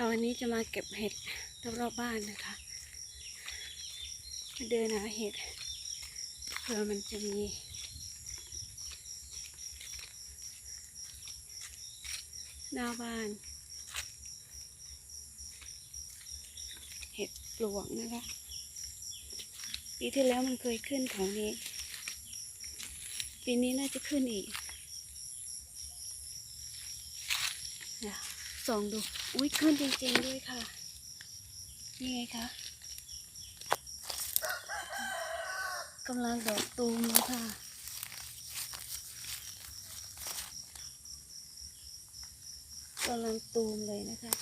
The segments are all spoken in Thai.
ค่ะวันนี้จะมาเก็บเห็ดรอบๆบ้านนะคะมาเดินหาเห็ดเผื่อมันจะมีหน้าบ้าน เห็ดปลวกนะคะปีที่แล้วมันเคยขึ้นแถวนี้ ปีนี้น่าจะขึ้นอีกนะ ส่องดู อุ้ยขึ้นจริงๆด้วยค่ะ นี่ไงคะกำลังดอกตูมแล้วค่ะ กำลังตูมเลยนะคะ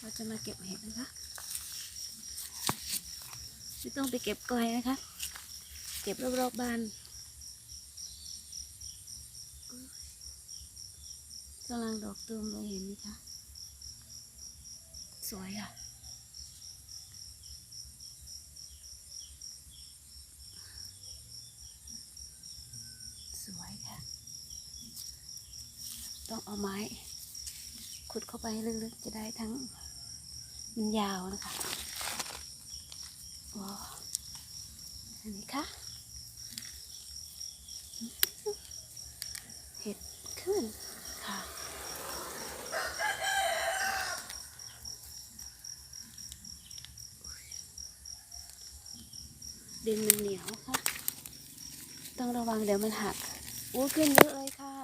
เราจะมาเก็บเห็ดนะคะ ไม่ต้องไปเก็บไกลนะคะ เก็บรอบๆบ้าน กำลังดอกตูมเลยเห็นไหมคะ สวยอะ สวยค่ะ ต้องเอาไม้ ขุดเข้าไปลึกๆ จะได้ทั้ง มันยาวนะคะว้าอันนี้ค่ะเห็ดขึ้นค่ะ ดินมันเหนียวค่ะ ต้องระวังเดี๋ยวมันหักอู้ขึ้นเยอะเลยค่ะ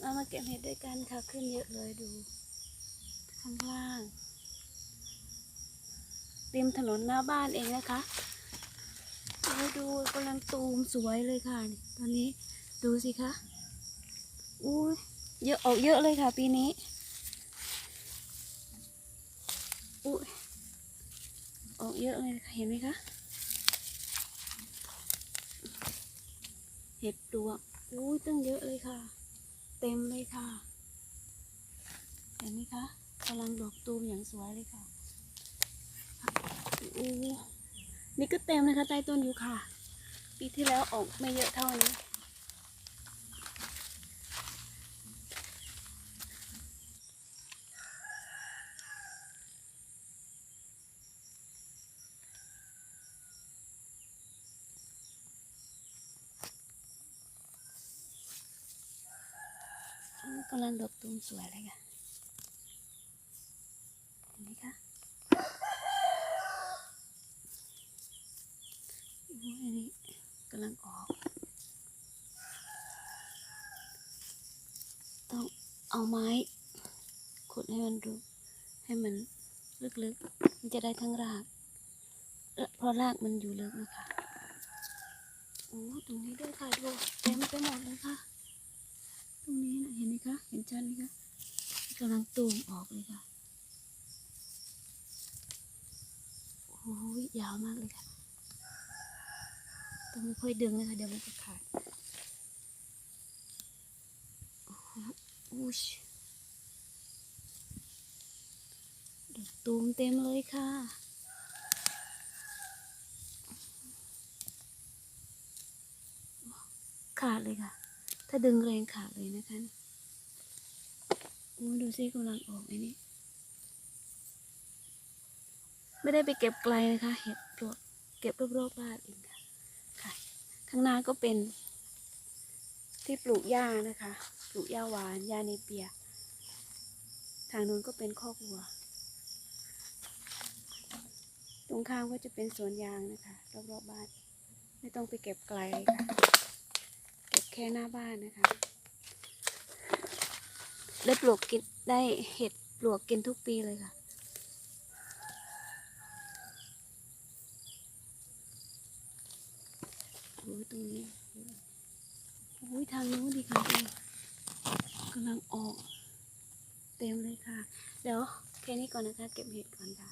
เรามาเก็บเห็ดด้วยกันค่ะ ขึ้นเยอะเลยดู ข้างล่างริมถนนหน้าบ้านเองนะคะดูกำลังตูมสวยเลยค่ะนี่ตอนนี้ดูสิคะอู้ยเยอะออกเยอะเลยค่ะ ปีนี้อู้ยออกเยอะเลยค่ะเห็นไหมคะ เห็ดดวอุ้ยตั้งเยอะเลยค่ะ เต็มเลยค่ะเห็นไหมคะกำลังดอกตูมอย่างสวยเลยค่ะอู้นี่ก็เต็มเลยค่ะใต้ต้นยูค่ะปีที่แล้วออกไม่เยอะเท่านี้ กำลังดกตูมสวยเลยค่ะ เห็นไหมคะอ้ยอันนี้กำลังออก ต้องเอาไม้ขุดให้มันดูให้มันลึกๆ มันจะได้ทั้งรากเอ่อเพราะรากมันอยู่ลึกนะคะ โอ้ตรงนี้ด้วยค่ะดูเต็มไปหมดเลยค่ะ ตรงนี้นะเห็นไหมคะ เห็น ชัดไหมคะกำลังตูมออกเลยค่ะ โอ้ยยาวมากเลยค่ะ ต้องไม่ค่อยดึงนะคะเดี๋ยวมันจะขาดโอ้โหอุ้ยดอกตูมเต็มเลยค่ะขาดเลยค่ะ ถ้าดึงแรงขาดเลยนะคะ โอ้ดูซิกำลังออกไอ้นี่ไม่ได้ไปเก็บไกลนะคะ เห็ดปลวกเก็บรอบๆบ้านเองค่ะค่ะ ข้างหน้าก็เป็น ที่ปลูกหญ้านะคะ ปลูกหญ้าหวานหญ้าเนเปีย ทางนู้นก็เป็นคอกวัว ตรงข้ามก็จะเป็นสวนยางนะคะ รอบๆบ้าน ไม่ต้องไปเก็บไกลค่ะ เก็บแค่หน้าบ้านนะคะ ได้ปลวกกินได้เห็ดปลวกกินทุกปีเลยค่ะ โอ้ตรงนี้ โอ้ยทางนู้นดีค่ะดูกำลังออก เต็มเลยค่ะ เดี๋ยวแค่นี้ก่อนนะคะ เก็บเห็ดก่อนค่ะ